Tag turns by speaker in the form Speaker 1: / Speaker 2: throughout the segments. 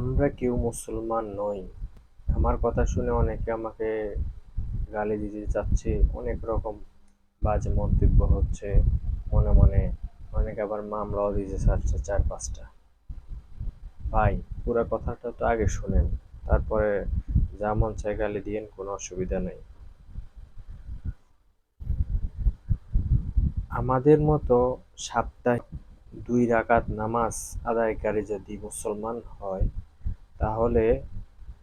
Speaker 1: আমরা কেউ মুসলমান নই। আমার কথা শুনে অনেকে আমাকে গালি দিতে চাচ্ছে, অনেক রকম বাজে মন্তব্য হচ্ছে, মনে মনে অনেকে আবার মামলাও দিতে চাচ্ছে চার পাঁচটা ভাই, পুরো কথাটা তো আগে শুনেন, তারপরে যা মন চায় গালি দিয়েন, কোনো অসুবিধা নেই। আমাদের মতো সাপ্তাহিক দুই রাকাত নামাজ আদায়কারী যদি মুসলমান হয় তাহলে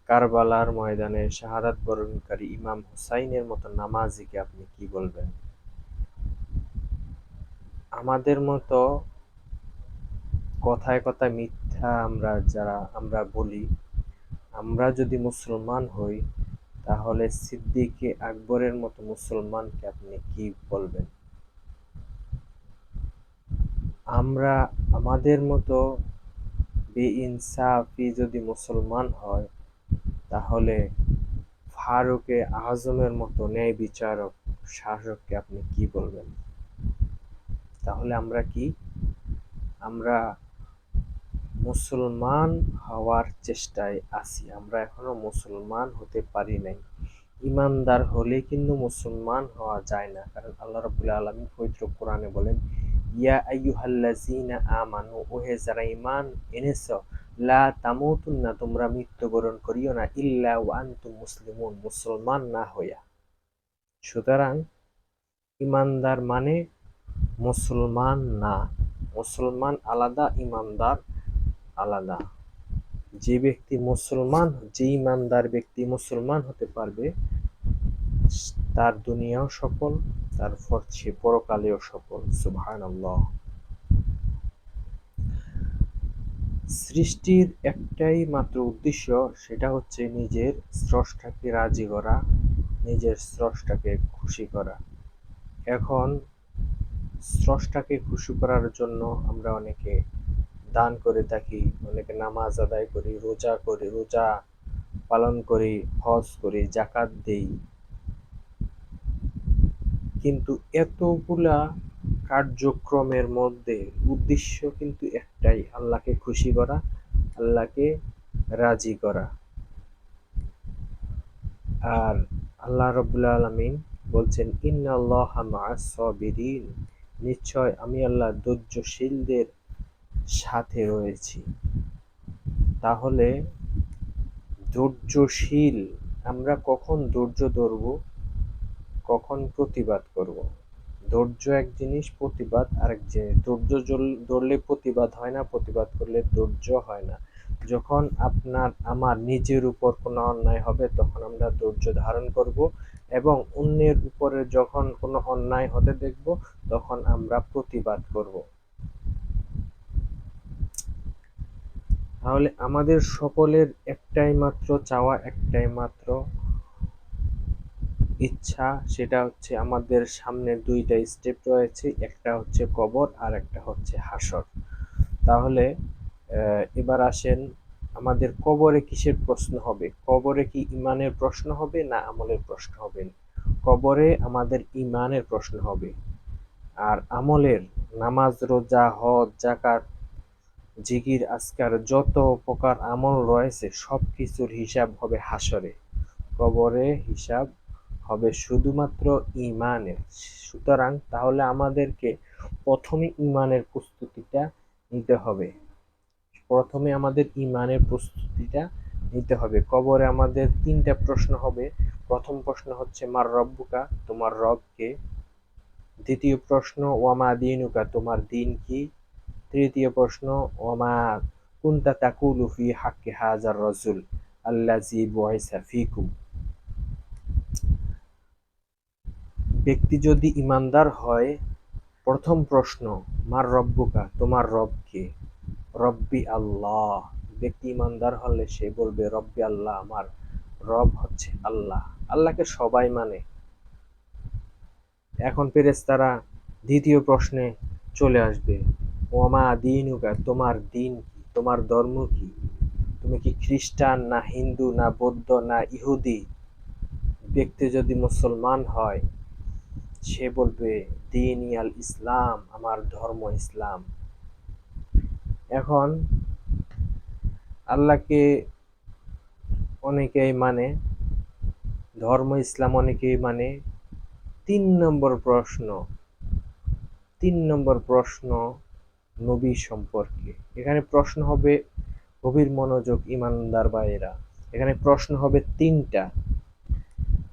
Speaker 1: কারবালার ময়দানে শাহাদাত বরণকারী ইমাম হুসাইনের মতো নামাজিকে আপনি কি বলবেন? আমাদের মতো কথায় কথায় মিথ্যা আমরা যারা, আমরা বলি, আমরা যদি মুসলমান হই, তাহলে সিদ্দিকে আকবরের মতো মুসলমানকে আপনি কি বলবেন? আমরা, আমাদের মতো বেইনসাফি যদি মুসলমান হয়, তাহলে ফারুকে আজমের মতো ন্যায় বিচারক, শাসককে আপনি কি বলবেন? তাহলে আমরা কি? আমরা মুসলমান হওয়ার চেষ্টায় আছি। আমরা এখনও মুসলমান হতে পারি নাই। ইমানদার হলে কিন্তু মুসলমান হওয়া যায় না। কারণ আল্লাহ রবুল্লা আলমী পবিত্র কোরআনে বলেন ইয়া আইয়ুহাল্লাযীনা আমানু ওহে যারা ঈমান এনেছ, লা তামুতুন্না, তোমরা মৃত্যুবরণ করিও না, ইল্লা ওয়া আনতুম মুসলিমুন মুসলমান না হইয়া। সুতরাং ইমানদার মানে মুসলমান না, মুসলমান আলাদা ইমানদার আলাদা। যে ব্যক্তি মুসলমান, যে ইমানদার ব্যক্তি মুসলমান হতে পারবে, তার দুনিয়াও সফল তার সে পরকালেও সফল। সুবহান সৃষ্টির একটাই মাত্র উদ্দেশ্য, সেটা হচ্ছে নিজের স্রষ্টাকে রাজি করা, নিজের স্রষ্টাকে খুশি করা। এখন স্রষ্টাকে খুশি করার জন্য আমরা অনেকে দান করে থাকি, অনেকে নামাজ আদায় করি, রোজা করি, রোজা পালন করি, হজ করি জাকাত দেই। কিন্তু এতগুলা কার্যক্রমের মধ্যে উদ্দেশ্য কিন্তু একটাই, আল্লাহকে খুশি করা, আল্লাহকে রাজি করা। আর আল্লাহ রবুল্লা আলমিন বলছেন, ইন্নাল্লাহ সাবিরিন। নিশ্চয় আমি আল্লাহ ধৈর্যশীলদের সাথে রয়েছি। তাহলে ধৈর্যশীল, আমরা কখন ধৈর্য ধরব? কখন প্রতিবাদ করব? ধৈর্য এক জিনিস, প্রতিবাদ আরেক জিনিস। ধৈর্য ধরলে প্রতিবাদ হয় না, প্রতিবাদ করলে ধৈর্য হয় না। যখন আপনার, আমার নিজের উপর কোনো অন্যায় হবে, তখন আমরা ধৈর্য ধারণ করব এবং অন্যের উপরে যখন কোনো অন্যায় হতে দেখব, তখন আমরা প্রতিবাদ করব। তাহলে আমাদের সকলের একটাই মাত্র চাওয়া একটাই মাত্র ইচ্ছা, সেটা হচ্ছে আমাদের সামনে দুইটা স্টেপ রয়েছে, একটা হচ্ছে কবর আর একটা হচ্ছে হাসর। তাহলে এবার আসেন, আমাদের কবরে কিসের প্রশ্ন হবে? কবরে কি ইমানের প্রশ্ন হবে না আমলের প্রশ্ন হবে? কবরে আমাদের ইমানের প্রশ্ন হবে। আর আমলের নামাজ, রোজা, হজ জাকাত জিগির আজকার যত প্রকার আমল রয়েছে সব কিছুর হিসাব হবে হাসরে। কবরে হিসাব হবে শুধুমাত্র ইমানের। সুতরাং তাহলে আমাদেরকে প্রথমে ইমানের প্রস্তুতিটা নিতে হবে। প্রথমে আমাদের ইমানের প্রস্তুতিটা নিতে হবে। কবরে আমাদের তিনটা প্রশ্ন হবে। প্রথম প্রশ্ন হচ্ছে, মার রব্বুকা, তোমার রবকে? দ্বিতীয় প্রশ্ন, ওয়ামা দিনুকা, তোমার দিন কি? তৃতীয় প্রশ্ন ওমা কুন্তা তাকুলু ফি হাক্কি হাজার রজুল আল্লাজি বয়সা ফিকুম? ব্যক্তি যদি ইমানদার হয়, প্রথম প্রশ্ন, মার রব্বুকা তোমার রব কে? রব্বি আল্লাহ। ব্যক্তি ইমানদার হলে সে বলবে, রব্বি আল্লাহ, আমার রব হচ্ছে আল্লাহ। আল্লাহকে সবাই মানে। এখন পেরেস তারা দ্বিতীয় প্রশ্নে চলে আসবে ওমা দিনুকা? তোমার দিন কি? তোমার ধর্ম কি? তুমি কি খ্রিস্টান, না হিন্দু, না বৌদ্ধ, না ইহুদি? ব্যক্তি যদি মুসলমান হয় সে বলবে, দিন ইয়াল ইসলাম, আমার ধর্ম ইসলাম। এখন আল্লাহকে অনেকেই মানে ধর্ম ইসলাম অনেকেই মানে। তিন নম্বর প্রশ্ন, তিন নম্বর প্রশ্ন নবী সম্পর্কে। এখানে প্রশ্ন হবে গভীর মনোযোগ ইমানদার ভাইয়েরা। এখানে প্রশ্ন হবে তিনটা।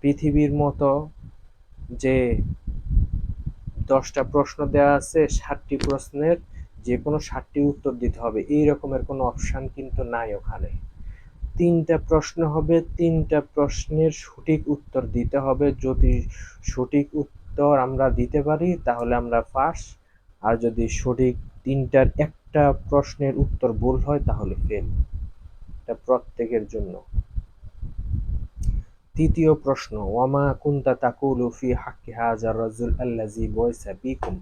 Speaker 1: পৃথিবীর মতো যে দশটা প্রশ্ন দেওয়া আছে ষাটটি প্রশ্নের যে কোনো ষাটটি উত্তর দিতে হবে। এই রকমের কোনো অপশান কিন্তু নাই ওখানে। তিনটা প্রশ্ন হবে, তিনটা প্রশ্নের সঠিক উত্তর দিতে হবে। যদি সঠিক উত্তর আমরা দিতে পারি, তাহলে আমরা পাস। আর যদি সঠিক তিনটার একটা প্রশ্নের উত্তর ভুল হয়, তাহলে ফেল এটা প্রত্যেকের জন্য। তৃতীয় প্রশ্ন, ওয়ামা কুন্তা তাকুলু ফি হাক্কি হাজার রাজুল আল্লাজি বয়সা বিকুম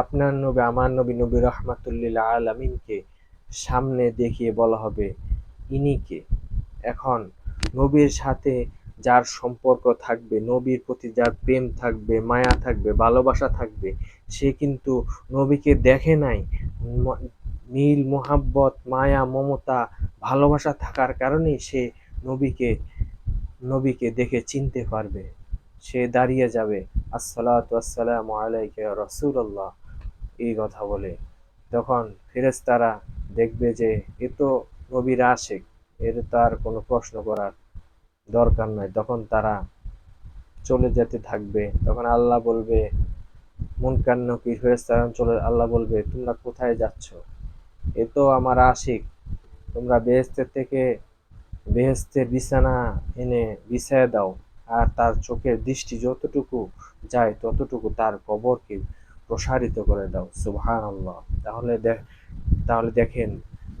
Speaker 1: আপনার নবী, আমার নবী নবী রহমাতুল্লিল আলমিনকে সামনে দেখিয়ে বলা হবে ইনিকে এখন, নবীর সাথে যার সম্পর্ক থাকবে, নবীর প্রতি যার প্রেম থাকবে, মায়া থাকবে, ভালোবাসা থাকবে, সে কিন্তু নবীকে দেখে নাই। নীল মোহাব্বত, মায়া, মমতা, ভালোবাসা থাকার কারণেই সে নবীকে নবীকে দেখে চিনতে পারবে। সে দাঁড়িয়ে যাবে। আসসালাতু আসসালামু আলাইকা রসুল্লাহ এই কথা বলে। তখন ফেরেস্তারা দেখবে যে এ তো নবীর আশেক। এর তার কোনো প্রশ্ন করার দরকার নয় তখন তারা চলে যেতে থাকবে। তখন আল্লাহ বলবে, মন মুনকার নকির ফেরেস্তারা চলে, আল্লাহ বলবে, তোমরা কোথায় যাচ্ছ? এ তো আমার আশিক। তোমরা বেহেস্তের থেকে বেহেস্তের বিছানা এনে বিছায় দাও, আর তার চোখের দৃষ্টি যতটুকু যায় ততটুকু তার কবরকে প্রসারিত করে দাও। সুবহান আল্লাহ তাহলে তাহলে দেখেন,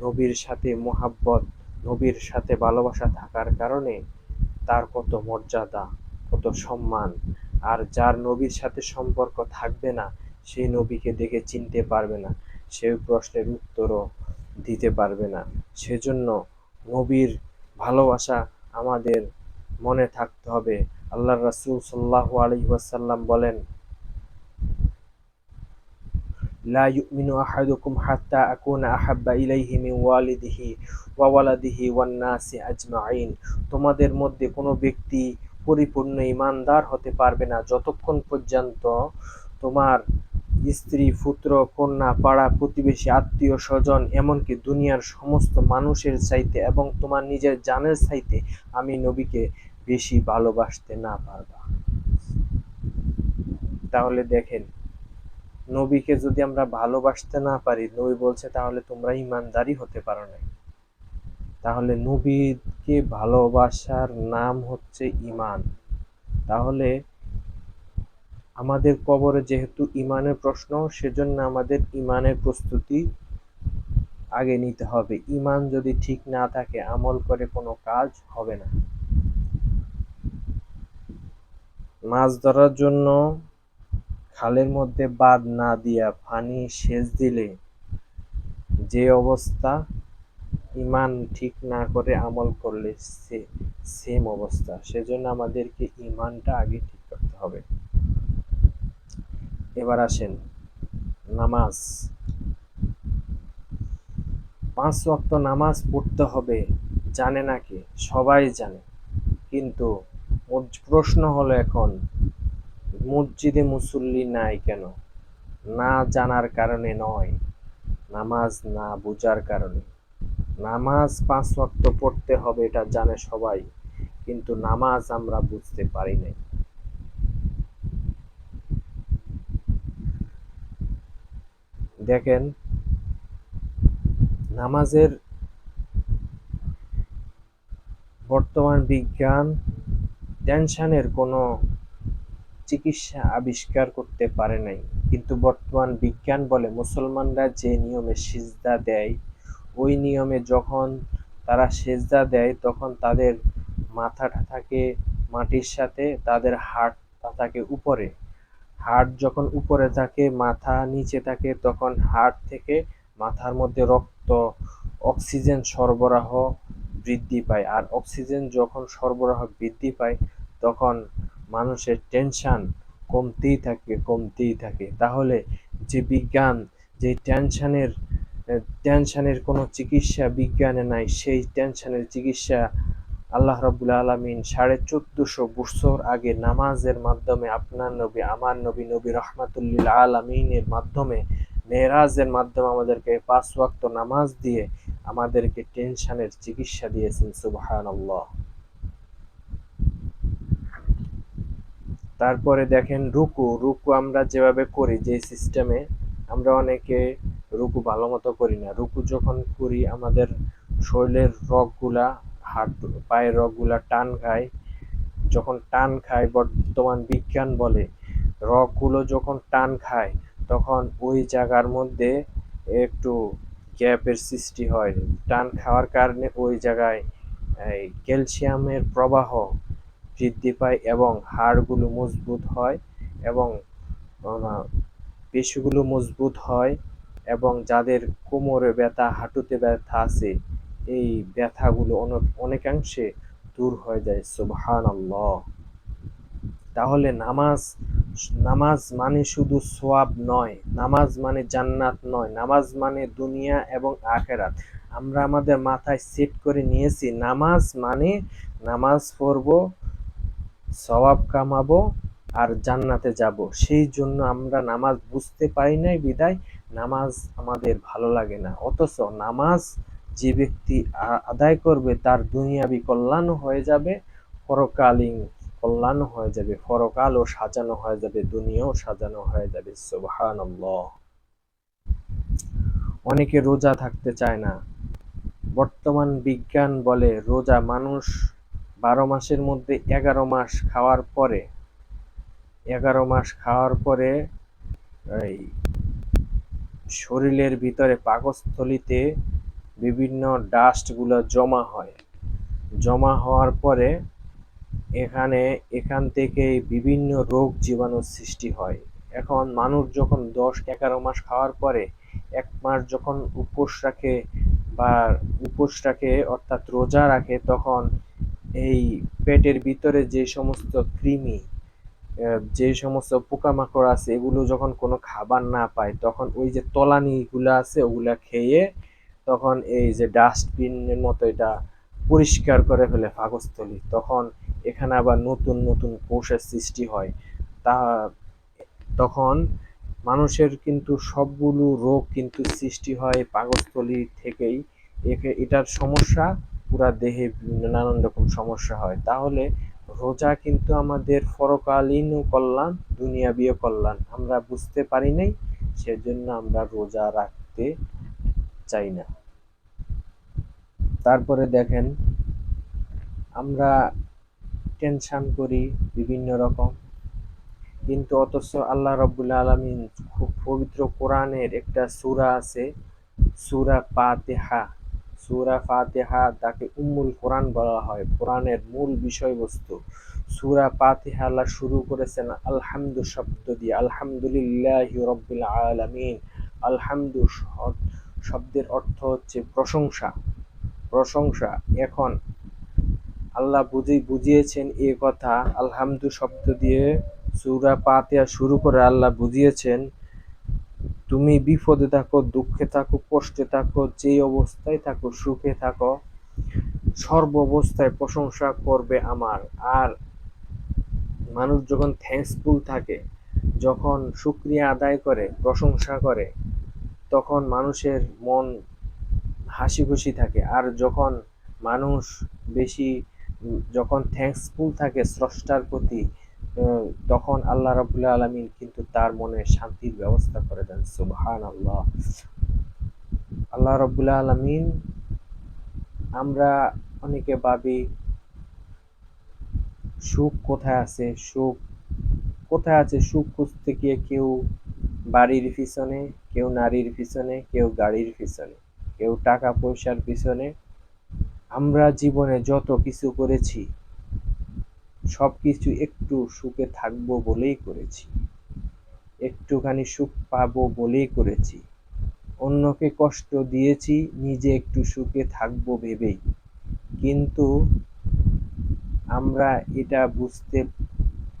Speaker 1: নবীর সাথে মোহাব্বত, নবীর সাথে ভালোবাসা থাকার কারণে তার কত মর্যাদা, কত সম্মান, আর যার নবীর সাথে সম্পর্ক থাকবে না, সেই নবীকে দেখে চিনতে পারবে না সেই প্রশ্নের উত্তরও দিতে পারবে না। সেজন্য নবীর ভালোবাসা আমাদের মনে থাকতে হবে। আল্লাহ রাসুল সাল্লাহ আলী ওয়াসাল্লাম বলেন, লা ইউমিনু আহাদুকুম হাত্তা আকুনা আহাব্বা ইলাইহি মিন ওয়ালিদিহি ওয়া ওয়ালাদিহি ওয়ান নাসি আজমাইন তোমাদের মধ্যে কোনো ব্যক্তি পরিপূর্ণ ইমানদার হতে পারবে না। যতক্ষণ পর্যন্ত তোমার স্ত্রী, পুত্র, কন্যা, পাড়া, প্রতিবেশী, আত্মীয়, স্বজন, এমনকি দুনিয়ার সমস্ত মানুষের চাইতে এবং তোমার নিজের জানের চাইতে আমি নবীকে বেশি ভালোবাসতে না পারবা। তাহলে দেখেন, নবীকে যদি আমরা ভালোবাসতে না পারি, নবী বলছে তাহলে তোমরা ইমানদারি হতে পারো না তাহলে নবীকে ভালোবাসার নাম হচ্ছে ইমান। তাহলে আমাদের কবরে যেহেতু ইমানের প্রশ্ন, সেজন্য আমাদের ইমানের প্রস্তুতি আগে নিতে হবে। ইমান যদি ঠিক না থাকে, আমল করে কোনো কাজ হবে না। মাছ ধরার জন্য খালের মধ্যে বাদ না দিয়া পানি সেচ দিলে যে অবস্থা ইমান ঠিক না করে আমল করলে সেম অবস্থা। সেজন্য আমাদেরকে ইমানটা আগে ঠিক করতে হবে। এবার আসেন। নামাজ। পাঁচ ওয়াক্ত নামাজ পড়তে হবে, জানে নাকি সবাই জানে। কিন্তু প্রশ্ন হলো এখন, মসজিদে মুসল্লি নাই কেন? না জানার কারণে নয়, নামাজ না বোঝার কারণে। নামাজ পাঁচ ওয়াক্ত পড়তে হবে, এটা জানে সবাই, কিন্তু নামাজ আমরা বুঝতে পারি নাই। দেখেন, নামাজের বর্তমান বিজ্ঞান টেনশনের কোনো চিকিৎসা আবিষ্কার করতে পারে নাই। কিন্তু বর্তমান বিজ্ঞান বলে মুসলমানরা যে নিয়মে সিজদা দেয়, ওই নিয়মে যখন তারা সেজদা দেয়, তখন তাদের মাথাটা থাকে মাটির সাথে, তাদের হাড়টা থাকে উপরে। হাড় যখন উপরে থাকে, মাথা নিচে থাকে, তখন হাড় থেকে মাথার মধ্যে রক্ত, অক্সিজেন সরবরাহ বৃদ্ধি পায়। আর অক্সিজেন যখন সরবরাহ বৃদ্ধি পায়, তখন মানুষের টেনশান কমতেই থাকে কমতেই থাকে। তাহলে যে বিজ্ঞান, যে টেনশানের টেনশানের কোনো চিকিৎসা বিজ্ঞানে নাই, সেই টেনশানের চিকিৎসা আল্লাহ রবুল আলমিন সাড়ে চোদ্দশো বছর আগে নামাজের মাধ্যমে আপনার নবী, আমার নবী নবী রহমাতুল্লিল আলমিনের মাধ্যমে, মেয়েরাজের মাধ্যমে আমাদেরকে পাঁচ ওয়াক্ত নামাজ দিয়ে আমাদেরকে টেনশনের চিকিৎসা দিয়েছেন সুবাহান তারপরে দেখেন রুকু রুকু আমরা যেভাবে করি, যে সিস্টেমে আমরা অনেকে রুকু ভালো মতো করি না। রুকু যখন করি, আমাদের শরীরের রগগুলা হাত পায়ের রগগুলা টান খায়। যখন টান খায়, বর্তমান বিজ্ঞান বলে, রগগুলো যখন টান খায়, তখন ওই জায়গার মধ্যে একটু গ্যাপের সৃষ্টি হয়। টান খাওয়ার কারণে ওই জায়গায়, এই ক্যালসিয়ামের প্রবাহ বৃদ্ধি পায় এবং হাড়গুলো মজবুত হয় এবং পেশিগুলো মজবুত হয় এবং যাদের কোমরে ব্যথা, হাঁটুতে ব্যথা আছে এই ব্যথাগুলো অনেকাংশে দূর হয়ে যায় সুবহান তাহলে নামাজ নামাজ মানে শুধু সোয়াব নয়, নামাজ মানে জান্নাত নয়, নামাজ মানে দুনিয়া এবং আখেরাত। আমরা আমাদের মাথায় সেট করে নিয়েছি, নামাজ মানে নামাজ পড়ব, সওয়াব কামাবো আর জান্নাতে যাব। সেই জন্য আমরা নামাজ বুঝতে পারি নাই বিদায়, নামাজ আমাদের ভালো লাগে না। অথচ নামাজ যে ব্যক্তি আদায় করবে তার দুনিয়াবি কল্যাণ হয়ে যাবে, পরকালীন কল্যাণ হয়ে যাবে, পরকালও সাজানো হয়ে যাবে, দুনিয়াও সাজানো হয়ে যাবে সুবহান অনেকে রোজা থাকতে চায় না। বর্তমান বিজ্ঞান বলে রোজা মানুষ বারো মাসের মধ্যে এগারো মাস খাওয়ার পরে, এগারো মাস খাওয়ার পরে এই শরীরের ভিতরে পাকস্থলিতে বিভিন্ন ডাস্টগুলো জমা হয়। জমা হওয়ার পরে এখানে, এখান থেকে বিভিন্ন রোগ জীবাণুর সৃষ্টি হয়। এখন মানুষ যখন দশ এগারো মাস খাওয়ার পরে এক মাস যখন উপোস রাখে বা উপোস রাখে, অর্থাৎ রোজা রাখে, তখন এই পেটের ভিতরে যে সমস্ত কৃমি যে সমস্ত পোকামাকড় আছে, এগুলো যখন কোনো খাবার না পায়, তখন ওই যে তলানিগুলো আছে, ওগুলা খেয়ে তখন এই যে ডাস্টবিনের মতো এটা পরিষ্কার করে ফেলে পাকস্থলী তখন এখানে আবার নতুন নতুন কোষের সৃষ্টি হয়। তা তখন মানুষের কিন্তু সবগুলো রোগ কিন্তু সৃষ্টি হয় পাকস্থলী থেকেই। একে, এটার সমস্যা পুরা দেহে নানান রকম সমস্যা হয়। তাহলে রোজা কিন্তু আমাদের পরকালীন কল্যাণ, দুনিয়াবীয় কল্যাণ। আমরা বুঝতে পারি নাই, সেজন্য আমরা রোজা রাখতে চাই না। তারপরে দেখেন, আমরা টেনশন করি বিভিন্ন রকম। কিন্তু অথচ আল্লাহ রব্বুল আলমিন খুব পবিত্র কোরআনের একটা সুরা আছে, সুরা পাতেহা সুরা ফাতেহা তাকে উম্মুল কোরআন বলা হয়, কোরআনের মূল বিষয়বস্তু। সুরা পাতিহা আল্লাহ শুরু করেছেন আলহামদু শব্দ দিয়ে, আলহামদুলিল্লাহ রব্বিল আলামিন। আলহামদু শব্দের অর্থ হচ্ছে প্রশংসা। প্রশংসা। এখন আল্লাহ বুঝি বুঝিয়েছেন এ কথা। আলহামদু শব্দ দিয়ে সুরা পাতিয়া শুরু করে আল্লাহ বুঝিয়েছেন, তুমি বিপদে থাকো, দুঃখে থাকো, কষ্টে থাকো যে অবস্থায় থাকো, সুখে থাকো, সর্ব অবস্থায় প্রশংসা করবে আমার। আর মানুষ যখন থ্যাঙ্কসফুল থাকে, যখন সুক্রিয়া আদায় করে, প্রশংসা করে, তখন মানুষের মন হাসি খুশি থাকে। আর যখন মানুষ বেশি, যখন থ্যাঙ্কসফুল থাকে স্রষ্টার প্রতি তখন আল্লাহ রাবুল্লাহ আলমিন কিন্তু তার মনে শান্তির ব্যবস্থা করে দেন। সুবহান আল্লাহ আল্লাহ রবুল্লাহ আলমিন আমরা অনেকে ভাবি, সুখ কোথায় আছে? সুখ কোথায় আছে? সুখ খুঁজতে গিয়ে কেউ বাড়ির পিছনে, কেউ নারীর পিছনে, কেউ গাড়ির পিছনে। কেউ টাকা পয়সার পিছনে, আমরা জীবনে যত কিছু করেছি সব কিছু একটু সুখে থাকব বলেই করেছি। একটুখানি সুখ পাবো বলেই করেছি। অন্যকে কষ্ট দিয়েছি, নিজে একটু সুখে থাকব ভেবেই। কিন্তু আমরা এটা বুঝতে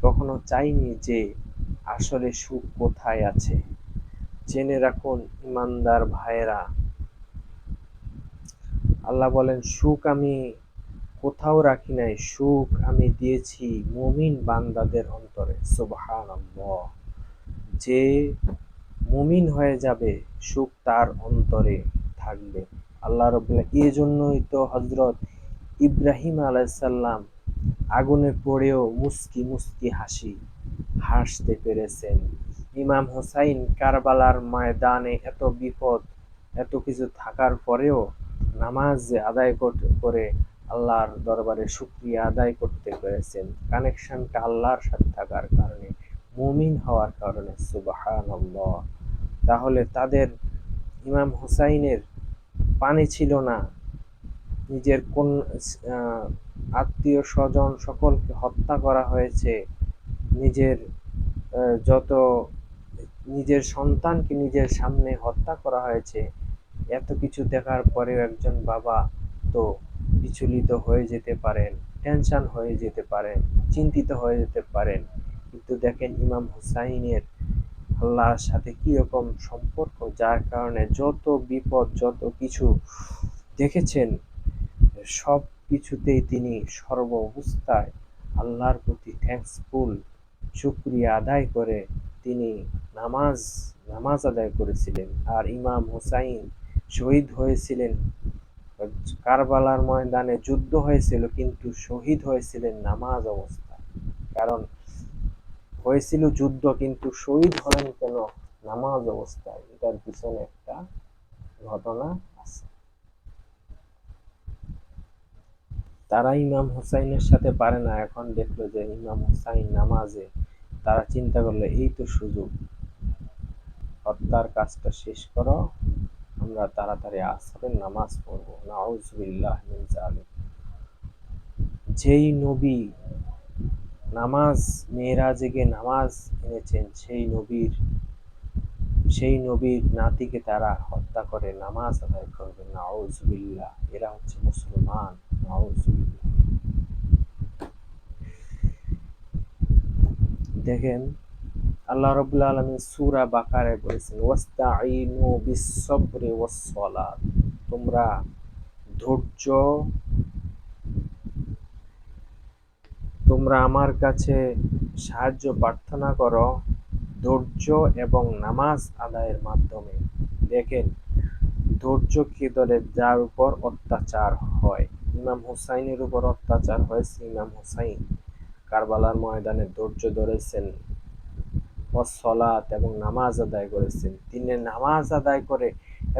Speaker 1: কখনো চাইনি যে আসলে সুখ কোথায় আছে। জেনে রাখুন, ইমানদার ভাইয়েরা আল্লাহ বলেন, সুখ আমি কোথাও রাখি নাই, সুখ আমি দিয়েছি মুমিন বান্দাদের অন্তরে। সুবহানাল্লাহ। যে মুমিন হয়ে যাবে, সুখ তার অন্তরে থাকবে। আল্লাহ রবুল্লাহ এই জন্যই তো হজরত ইব্রাহিম আলাইসাল্লাম আগুনে পড়েও মুস্কি মুস্কি হাসি হাসতে পেরেছেন। ইমাম হুসাইন কারবালার ময়দানে এত বিপদ, এত কিছু থাকার পরেও নামাজ আদায় করে আল্লাহর দরবারে শুক্রিয়া আদায় করতে পেরেছেন, কানেকশনটা আল্লাহর সাথে থাকার কারণে, মুমিন হওয়ার কারণে সুবাহান তাহলে তাদের ইমাম হুসাইনের পানি ছিল না, নিজের কোন আত্মীয় স্বজন সকলকে হত্যা করা হয়েছে, নিজের যত নিজের সন্তানকে নিজের সামনে হত্যা করা হয়েছে এত কিছু দেখার পরেও একজন বাবা তো বিচলিত হয়ে যেতে পারেন, টেনশন হয়ে যেতে পারেন, চিন্তিত হয়ে যেতে পারেন। কিন্তু দেখেন ইমাম হুসাইনের আল্লাহর সাথে কি রকম সম্পর্ক, যার কারণে যত বিপদ, যত কিছু দেখেছেন, সব কিছুতেই তিনি সর্ব অবস্থায় আল্লাহর প্রতি থ্যাঙ্কসফুল শুক্রিয়া আদায় করে তিনি নামাজ নামাজ আদায় করেছিলেন। আর ইমাম হুসাইন শহীদ হয়েছিলেন। কারবালার ময়দানে যুদ্ধ হয়েছিল, কিন্তু শহীদ হয়েছিলেন নামাজ অবস্থায়। কারণ হয়েছিল যুদ্ধ, কিন্তু শহীদ হলেন কেন নামাজ অবস্থায়? এটার পিছনে একটা ঘটনা আছে। তারা ইমাম হুসাইনের সাথে পারে না। এখন দেখল যে ইমাম হুসাইন নামাজে, তারা চিন্তা করল, এই তো সুযোগ। হত্যার কাজটা শেষ করো আমরা তাড়াতাড়ি আসরের নামাজ পড়ব। নাউজুবিল্লাহ যেই নবী নামাজ মেয়েরা জেগে নামাজ এনেছেন, সেই নবীর সেই নবীর নাতিকে তারা হত্যা করে নামাজ আদায় করবে। নাউজুবিল্লাহ এরা হচ্ছে মুসলমান। নাউজুবিল্লাহ দেখেন আল্লাহ রবুল্লা আলমিন সুরা বাকারে বলেছেন ওয়াস্তাইনু বিসবরে ওয়াসসালাত তোমরা ধৈর্য, তোমরা আমার কাছে সাহায্য, প্রার্থনা করো, ধৈর্য এবং নামাজ আদায়ের মাধ্যমে। দেখেন, ধৈর্য কি ধরে যার উপর অত্যাচার হয়। ইমাম হুসাইনের উপর অত্যাচার হয়েছে ইমাম হুসাইন। কারবালার ময়দানে ধৈর্য ধরেছেন সলাত এবং নামাজ আদায় করেছেন। তিনি নামাজ আদায় করে,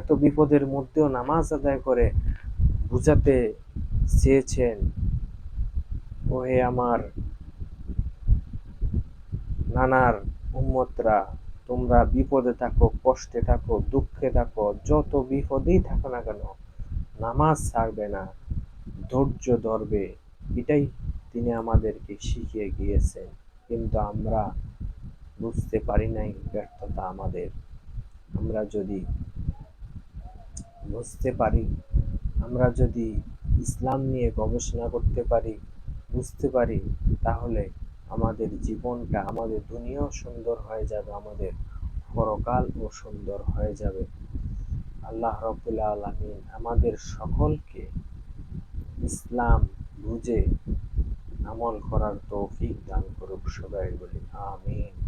Speaker 1: এত বিপদের মধ্যেও নামাজ আদায় করে বুঝাতে চেয়েছেন, ওহে আমার নানার উম্মতরা, তোমরা বিপদে থাকো, কষ্টে থাকো, দুঃখে থাকো, যত বিপদেই থাকো না কেন, নামাজ ছাড়বে না, ধৈর্য ধরবে, এটাই তিনি আমাদেরকে শিখিয়ে গিয়েছেন। কিন্তু আমরা বুঝতে পারি নাই ব্যর্থতা আমাদের। আমরা যদি বুঝতে পারি, আমরা যদি ইসলাম নিয়ে গবেষণা করতে পারি, বুঝতে পারি, তাহলে আমাদের জীবনটা, আমাদের দুনিয়াও সুন্দর হয়ে যাবে, আমাদের পরকালও সুন্দর হয়ে যাবে। আল্লাহ রবুল্লা আলমিন আমাদের সকলকে ইসলাম বুঝে আমল করার তৌফিক দান করুক, সবাই বলি আমিন।